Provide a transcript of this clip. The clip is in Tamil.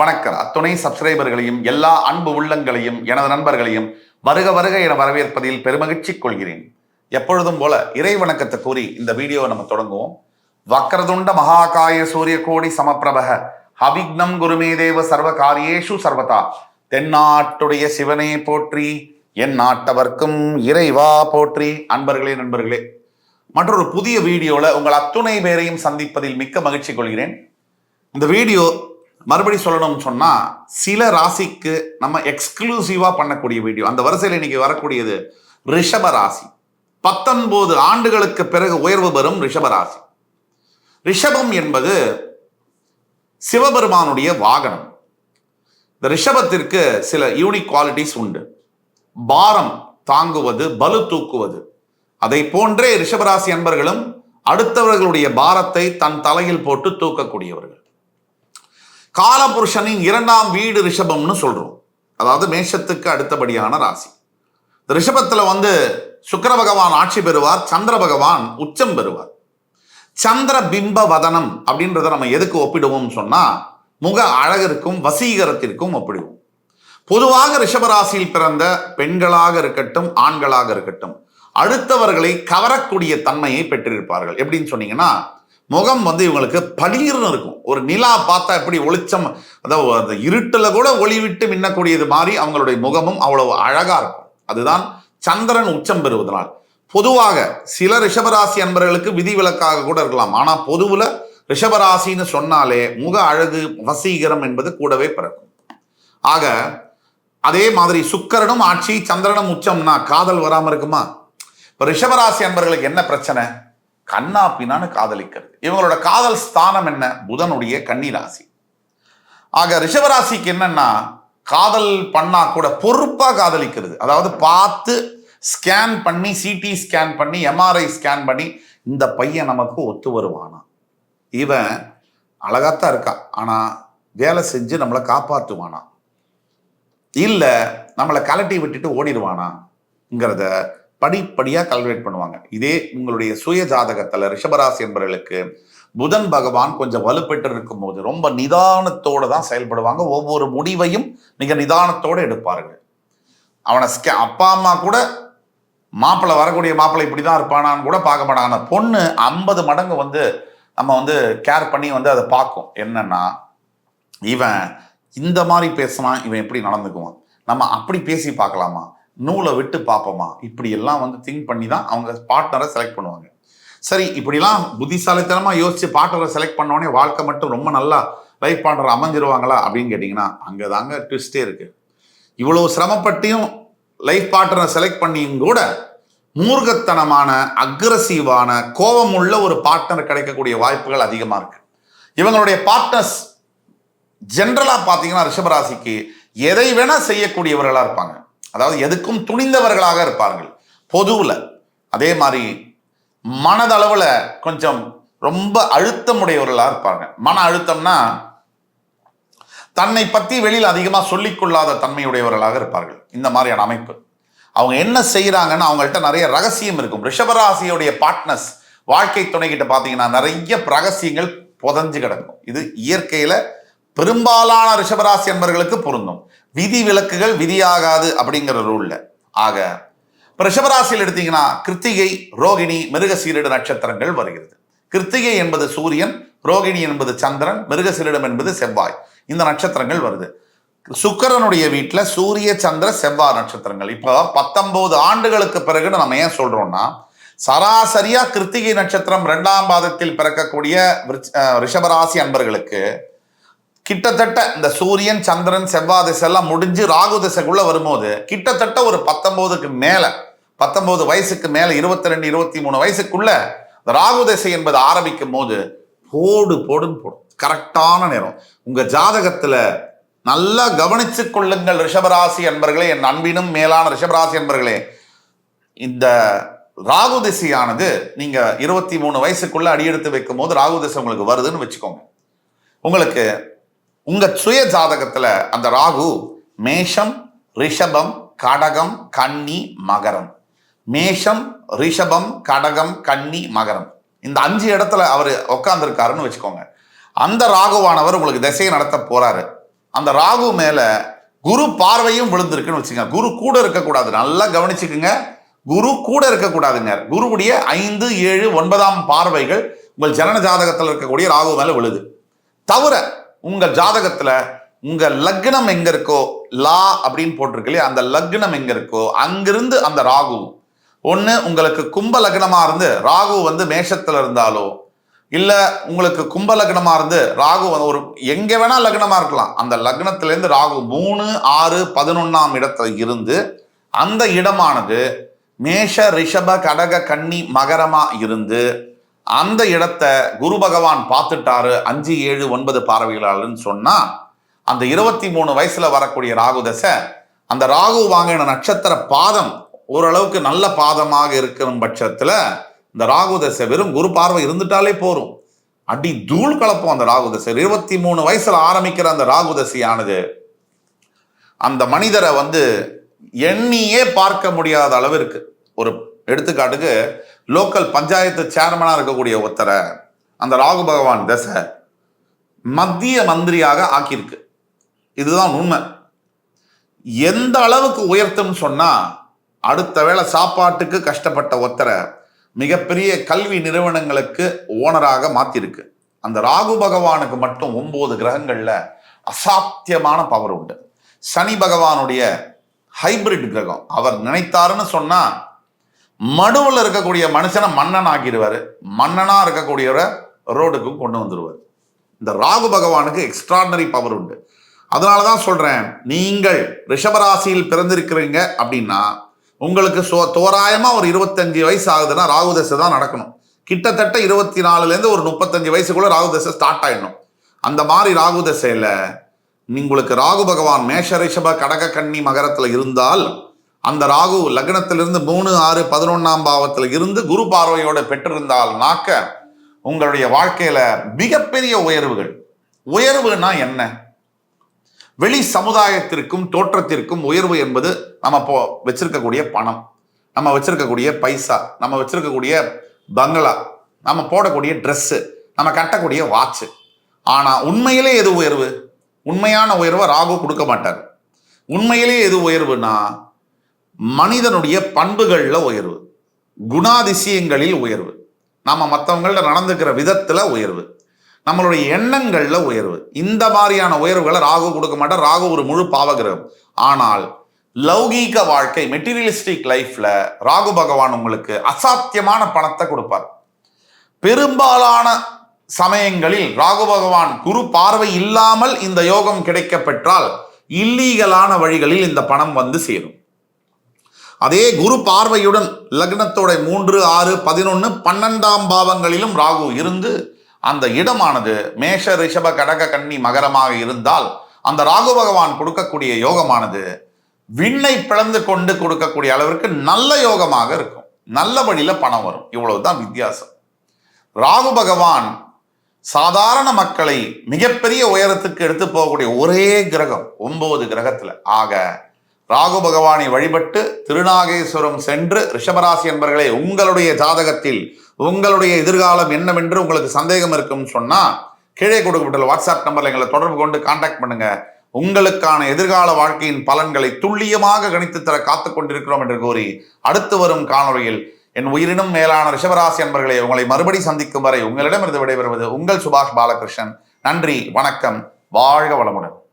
வணக்கம். அத்துணை சப்ஸ்கிரைபர்களையும் எல்லா அன்பு உள்ளங்களையும் எனது நண்பர்களையும் வருக வருக என வரவேற்பதில் பெருமகிழ்ச்சி கொள்கிறேன். எப்பொழுதும் போல இறை வணக்கத்தை கூறி இந்த வீடியோவை நம்ம தொடங்குவோம். வக்கரதுண்ட மகாகாய சூரிய கோடி சமப்பிரபக அபிக்னம் குருமே தேவ சர்வ காரியேஷு சர்வதா தென்னாட்டுடைய சிவனே போற்றி என் நாட்டவர்க்கும் இறைவா போற்றி. அன்பர்களே நண்பர்களே மற்றொரு புதிய வீடியோவில் உங்கள் அத்துணை பேரையும் சந்திப்பதில் மிக்க மகிழ்ச்சி கொள்கிறேன். இந்த வீடியோ மறுபடி சொல்லணும்னு சொன்னால் சில ராசிக்கு நம்ம எக்ஸ்க்ளூசிவாக பண்ணக்கூடிய வீடியோ அந்த வரிசையில் இன்னைக்கு வரக்கூடியது ரிஷப ராசி. பத்தொன்பது ஆண்டுகளுக்கு பிறகு உயர்வு பெறும் ரிஷப ராசி. ரிஷபம் என்பது சிவபெருமானுடைய வாகனம். இந்த ரிஷபத்திற்கு சில யூனிக் குவாலிட்டிஸ் உண்டு. பாரம் தாங்குவது பலு தூக்குவது. அதை போன்றே ரிஷபராசி அன்பர்களும் அடுத்தவர்களுடைய பாரத்தை தன் தலையில் போட்டு தூக்கக்கூடியவர்கள். காலபுருஷனின் இரண்டாம் வீடு ரிஷபம்னு சொல்றோம். அதாவது மேஷத்துக்கு அடுத்தபடியான ராசி. இந்த ரிஷபத்துல வந்து சுக்கர பகவான் ஆட்சி பெறுவார் சந்திர பகவான் உச்சம் பெறுவார். சந்திர பிம்ப வதனம் அப்படின்றத நம்ம எதுக்கு ஒப்பிடுவோம் சொன்னா முக அழகிற்கும் வசீகரத்திற்கும் ஒப்பிடுவோம். பொதுவாக ரிஷபராசியில் பிறந்த பெண்களாக இருக்கட்டும் ஆண்களாக இருக்கட்டும் அடுத்தவர்களை கவரக்கூடிய தன்மையை பெற்றிருப்பார்கள். எப்படின்னு சொன்னீங்கன்னா முகம் வந்து இவங்களுக்கு பளீர்னு இருக்கும். ஒரு நிலா பார்த்தா எப்படி ஒளிச்சம் அதாவது அந்த கூட ஒளி விட்டு மின்னக்கூடியது மாதிரி அவங்களுடைய முகமும் அவ்வளவு அழகா இருக்கும். அதுதான் சந்திரன் உச்சம் பெறுவதனால். பொதுவாக சில ரிஷபராசி அன்பர்களுக்கு விதிவிலக்காக கூட இருக்கலாம். ஆனால் பொதுவில் ரிஷபராசின்னு சொன்னாலே முக அழகு வசீகரம் என்பது கூடவே பிறக்கும். ஆக அதே மாதிரி சுக்கரனும் ஆட்சி சந்திரனும் உச்சம்னா காதல் வராமல் இருக்குமா? இப்போ ரிஷபராசி அன்பர்களுக்கு என்ன பிரச்சனை? கண்ணா பின்னான்னு காதலிக்கிறது. இவங்களோட காதல் ஸ்தானம் என்ன? புதனுடைய கன்னி ராசி ஆக ரிஷபராசிக்கு என்னன்னா காதல் பண்ணா கூட பொறுப்பா காதலிக்கிறது. அதாவது பார்த்து ஸ்கேன் பண்ணி சிடி ஸ்கேன் பண்ணி எம்ஆர்ஐ ஸ்கேன் பண்ணி இந்த பையன் நமக்கு ஒத்து வருவானா? இவன் அழகாத்தான் இருக்கா. ஆனா வேலை செஞ்சு நம்மளை காப்பாற்றுவானா இல்லை நம்மளை கலட்டி விட்டுட்டு ஓடிடுவானாங்கிறத படிப்படியா கல்குலேட் பண்ணுவாங்க. இதே உங்களுடைய சுய ஜாதகத்துல ரிஷபராசி என்பவர்களுக்கு புதன் பகவான் கொஞ்சம் வலுப்பெற்று இருக்கும் போது ரொம்ப நிதானத்தோட தான் செயல்படுவாங்க. ஒவ்வொரு முடிவையும் மிக நிதானத்தோடு எடுப்பார்கள். அவனை ஸ்கே அப்பா அம்மா கூட மாப்பிள்ளை வரக்கூடிய மாப்பிள்ளை இப்படி தான் இருப்பானான்னு கூட பார்க்க மாட்டாங்க. அந்த பொண்ணு ஐம்பது மடங்கு வந்து நம்ம வந்து கேர் பண்ணி வந்து அதை பார்க்கும். என்னன்னா இவன் இந்த மாதிரி பேசுனா இவன் எப்படி நடந்துக்குவான்? நம்ம அப்படி பேசி பார்க்கலாமா? நூலை விட்டு பார்ப்போமா? இப்படி எல்லாம் வந்து திங்க் பண்ணி தான் அவங்க பார்ட்னரை செலக்ட் பண்ணுவாங்க. சரி இப்படிலாம் புத்திசாலித்தனமாக யோசிச்சு பார்ட்னரை செலக்ட் பண்ணோடனே வாழ்க்கை மட்டும் ரொம்ப நல்லா லைஃப் பார்ட்னர் அமைஞ்சிருவாங்களா அப்படின்னு கேட்டிங்கன்னா அங்கே தாங்க ட்விஸ்டே இருக்கு. இவ்வளோ சிரமப்பட்டியும் லைஃப் பார்ட்னரை செலக்ட் பண்ணியும் கூட மூர்கத்தனமான அக்ரஸிவான கோபமுள்ள ஒரு பார்ட்னர் கிடைக்கக்கூடிய வாய்ப்புகள் அதிகமாக இருக்கு. இவங்களுடைய பார்ட்னர்ஸ் ஜென்ரலாக பார்த்தீங்கன்னா ரிஷபராசிக்கு எதை வேணால் செய்யக்கூடியவர்களாக இருப்பாங்க. அதாவது எதுக்கும் துணிந்தவர்களாக இருப்பார்கள். பொதுவில். அதே மாதிரி மனதளவில் கொஞ்சம் ரொம்ப அழுத்தமுடையவர்களாக இருப்பாங்க. மன அழுத்தம்னா தன்னை பற்றி வெளியில் அதிகமாக சொல்லிக்கொள்ளாத தன்மையுடையவர்களாக இருப்பார்கள். இந்த மாதிரியான அமைப்பு. அவங்க என்ன செய்கிறாங்கன்னு அவங்கள்ட்ட நிறைய ரகசியம் இருக்கும். ரிஷபராசியுடைய பார்ட்னர்ஸ் வாழ்க்கை துணைக்கிட்ட பார்த்தீங்கன்னா நிறைய ரகசியங்கள் புதஞ்சு கிடக்கும். இது இயற்கையில் பெரும்பாலான ரிஷபராசி என்பவர்களுக்கு பொருந்தும். விதி விலக்குகள் விதியாகாது அப்படிங்கிற ரூல்ல ஆக ரிஷபராசியில் எடுத்தீங்கன்னா கிருத்திகை ரோகிணி மிருகசீரிட நட்சத்திரங்கள் வருகிறது. கிருத்திகை என்பது சூரியன் ரோகிணி என்பது சந்திரன் மிருகசீரிடம் என்பது செவ்வாய். இந்த நட்சத்திரங்கள் வருது. சுக்கரனுடைய வீட்டில் சூரிய சந்திர செவ்வாய் நட்சத்திரங்கள். இப்போ பத்தொன்பது ஆண்டுகளுக்கு பிறகுன்னு நம்ம ஏன் சொல்றோம்னா சராசரியா கிருத்திகை நட்சத்திரம் இரண்டாம் பாதத்தில் பிறக்கக்கூடிய ரிஷபராசி அன்பர்களுக்கு கிட்டத்தட்ட இந்த சூரியன் சந்திரன் செவ்வாய் திசை எல்லாம் முடிஞ்சு ராகு திசைக்குள்ள வரும்போது கிட்டத்தட்ட ஒரு பத்தொன்பதுக்கு மேல பத்தொன்பது வயசுக்கு மேல இருபத்தி ரெண்டு இருபத்தி மூணு வயசுக்குள்ள இந்த ராகு திசை என்பது ஆரம்பிக்கும் போது போடு போடுன்னு போடும். கரெக்டான நேரம். உங்க ஜாதகத்துல நல்லா கவனித்து கொள்ளுங்கள் ரிஷபராசி என்பர்களே என் அன்பினும் மேலான ரிஷபராசி என்பர்களே இந்த ராகு திசையானது நீங்க இருபத்தி மூணு வயசுக்குள்ள அடியெடுத்து வைக்கும் போது ராகு திசை உங்களுக்கு வருதுன்னு வச்சுக்கோங்க. உங்களுக்கு உங்க சுய ஜாதகத்துல அந்த ராகு மேஷம் ரிஷபம் கடகம் கன்னி மகரம். மேஷம் ரிஷபம் கடகம் கன்னி மகரம். இந்த அஞ்சு இடத்துல அவர் உட்காந்துருக்காருன்னு வச்சுக்கோங்க. அந்த ராகுவானவர் உங்களுக்கு திசையை நடத்த போறாரு. அந்த ராகு மேல குரு பார்வையும் விழுந்திருக்குன்னு வச்சுங்க குரு கூட இருக்கக்கூடாது. நல்லா கவனிச்சுக்குங்க. குரு கூட இருக்கக்கூடாதுங்க. குருவுடைய ஐந்து ஏழு ஒன்பதாம் பார்வைகள் உங்கள் ஜனன ஜாதகத்தில் இருக்கக்கூடிய ராகு மேல விழுது. தவிர உங்கள் ஜாதகத்தில் உங்கள் லக்னம் எங்கே இருக்கோ லா அப்படின்னு போட்டிருக்கு இல்லையா? அந்த லக்னம் எங்கே இருக்கோ அங்கிருந்து அந்த ராகு. ஒன்று உங்களுக்கு கும்ப லக்னமாக இருந்து ராகு வந்து மேஷத்தில் இருந்தாலோ இல்லை உங்களுக்கு கும்ப லக்னமாக இருந்து ராகு வந்து ஒரு எங்கே வேணால் லக்னமாக இருக்கலாம். அந்த லக்னத்திலேருந்து ராகு மூணு ஆறு பதினொன்னாம் இடத்துல இருந்து அந்த இடமானது மேஷ ரிஷப கடக கன்னி மகரமாக இருந்து அந்த இடத்த குரு பகவான் பார்த்துட்டாரு அஞ்சு ஏழு ஒன்பது பார்வையாளர்னு சொன்னா அந்த இருபத்தி மூணு வயசுல வரக்கூடிய ராகு தசை அந்த ராகு வாங்கின நட்சத்திர பாதம் ஓரளவுக்கு நல்ல பாதமாக இருக்கும் பட்சத்துல இந்த ராகு தசை வெறும் குரு பார்வை இருந்துட்டாலே போரும் அடி தூள் கலப்போம் அந்த ராகு தசை இருபத்தி மூணு வயசுல ஆரம்பிக்கிற அந்த ராகு தசையானது அந்த மனிதரை வந்து எண்ணியே பார்க்க முடியாத அளவிற்கு ஒரு எடுத்துக்காட்டுக்கு லோக்கல் பஞ்சாயத்து சேர்மனாக இருக்கக்கூடிய ஒருத்தரை அந்த ராகு பகவான் தசை மத்திய மந்திரியாக ஆக்கியிருக்கு. இதுதான் உண்மை. எந்த அளவுக்கு உயர்த்தும்னு சொன்னால் அடுத்த வேளை சாப்பாட்டுக்கு கஷ்டப்பட்ட ஒருத்தரை மிகப்பெரிய கல்வி நிறுவனங்களுக்கு ஓனராக மாற்றிருக்கு அந்த ராகு பகவானுக்கு மட்டும் ஒம்பது கிரகங்களில் அசாத்தியமான பவர் உண்டு. சனி பகவானுடைய ஹைபிரிட் கிரகம். அவர் நினைத்தாருன்னு சொன்னால் மடுவில் இருக்கக்கூடிய மனுஷனை மன்னன் ஆக்கிடுவார். மன்னனாக இருக்கக்கூடியவரை ரோடுக்கு கொண்டு வந்துடுவார் இந்த ராகு பகவானுக்கு எக்ஸ்ட்ராடனரி பவர் உண்டு. அதனால தான் சொல்கிறேன் நீங்கள் ரிஷபராசியில் பிறந்திருக்கிறீங்க அப்படின்னா உங்களுக்கு சோ தோராயமாக ஒரு இருபத்தஞ்சு வயசு ஆகுதுன்னா ராகு தசை தான் நடக்கணும். கிட்டத்தட்ட இருபத்தி நாலுலேருந்து ஒரு முப்பத்தஞ்சு வயசுக்குள்ளே ராகு தசை ஸ்டார்ட் ஆகிடணும் அந்த மாதிரி ராகு தசையில் உங்களுக்கு ராகு பகவான் மேஷ ரிஷப கடக கன்னி மகரத்தில் இருந்தால் அந்த ராகு லக்னத்திலிருந்து மூணு ஆறு பதினொன்னாம் பாவத்தில் இருந்து குரு பார்வையோட பெற்றிருந்தால் நாக்க உங்களுடைய வாழ்க்கையில மிகப்பெரிய உயர்வுகள். உயர்வுனா என்ன? வெளி சமுதாயத்திற்கும் தோற்றத்திற்கும் உயர்வு என்பது நம்ம இப்போ வச்சிருக்கக்கூடிய பணம் நம்ம வச்சிருக்கக்கூடிய பைசா நம்ம வச்சிருக்கக்கூடிய பங்களா நம்ம போடக்கூடிய ட்ரெஸ்ஸு நம்ம கட்டக்கூடிய வாட்சு ஆனா உண்மையிலே எது உயர்வு? உண்மையான உயர்வை ராகு கொடுக்க மாட்டார். உண்மையிலே எது உயர்வுனா மனிதனுடைய பண்புகளில் உயர்வு குணாதிசயங்களில் உயர்வு. நம்ம மற்றவங்கள்ட்ட நடந்துக்கிற விதத்தில் உயர்வு. நம்மளுடைய எண்ணங்களில் உயர்வு. இந்த மாதிரியான உயர்வுகளை ராகு கொடுக்க மாட்டார். ராகு ஒரு முழு பாவகிரகம். ஆனால் லௌகீக வாழ்க்கை மெட்டீரியலிஸ்டிக் லைஃப்ல ராகு பகவான் உங்களுக்கு அசாத்தியமான பணத்தை கொடுப்பார். பெரும்பாலான சமயங்களில் ராகு பகவான் குரு பார்வை இல்லாமல் இந்த யோகம் கிடைக்க பெற்றால் இல்லீகலான வழிகளில் இந்த பணம் வந்து சேரும். அதே குரு பார்வையுடன் லக்னத்தோட மூன்று ஆறு பதினொன்று பன்னெண்டாம் பாவங்களிலும் ராகு இருந்து அந்த இடமானது மேஷ ரிஷப கடக கன்னி மகரமாக இருந்தால் அந்த ராகு பகவான் கொடுக்கக்கூடிய யோகமானது விண்ணை பிளந்து கொண்டு கொடுக்கக்கூடிய அளவிற்கு நல்ல யோகமாக இருக்கும். நல்ல வழியில பணம் வரும். இவ்வளவுதான் வித்தியாசம். ராகு பகவான் சாதாரண மக்களை மிகப்பெரிய உயரத்துக்கு எடுத்து போகக்கூடிய ஒரே கிரகம் ஒன்பது கிரகத்துல. ஆக ராகு பகவானை வழிபட்டு திருநாகேஸ்வரம் சென்று ரிஷபராசி என்பர்களே உங்களுடைய ஜாதகத்தில் உங்களுடைய எதிர்காலம் என்னவென்று உங்களுக்கு சந்தேகம் இருக்கும்னு சொன்னா கீழே கொடுக்கப்பட்டுள்ள வாட்ஸ்அப் நம்பர்ல எங்களை தொடர்பு கொண்டு காண்டாக்ட் பண்ணுங்க. உங்களுக்கான எதிர்கால வாழ்க்கையின் பலன்களை துல்லியமாக கணித்து தர காத்துக் கொண்டிருக்கிறோம் என்று கூறி அடுத்து வரும் காணொளியில் என் உயிரினும் மேலான ரிஷபராசி அன்பர்களே உங்களை மறுபடி சந்திக்கும் வரை உங்களிடமிருந்து விடைபெறுவது உங்கள் சுபாஷ் பாலகிருஷ்ணன். நன்றி வணக்கம் வாழ்க வளமுடன்.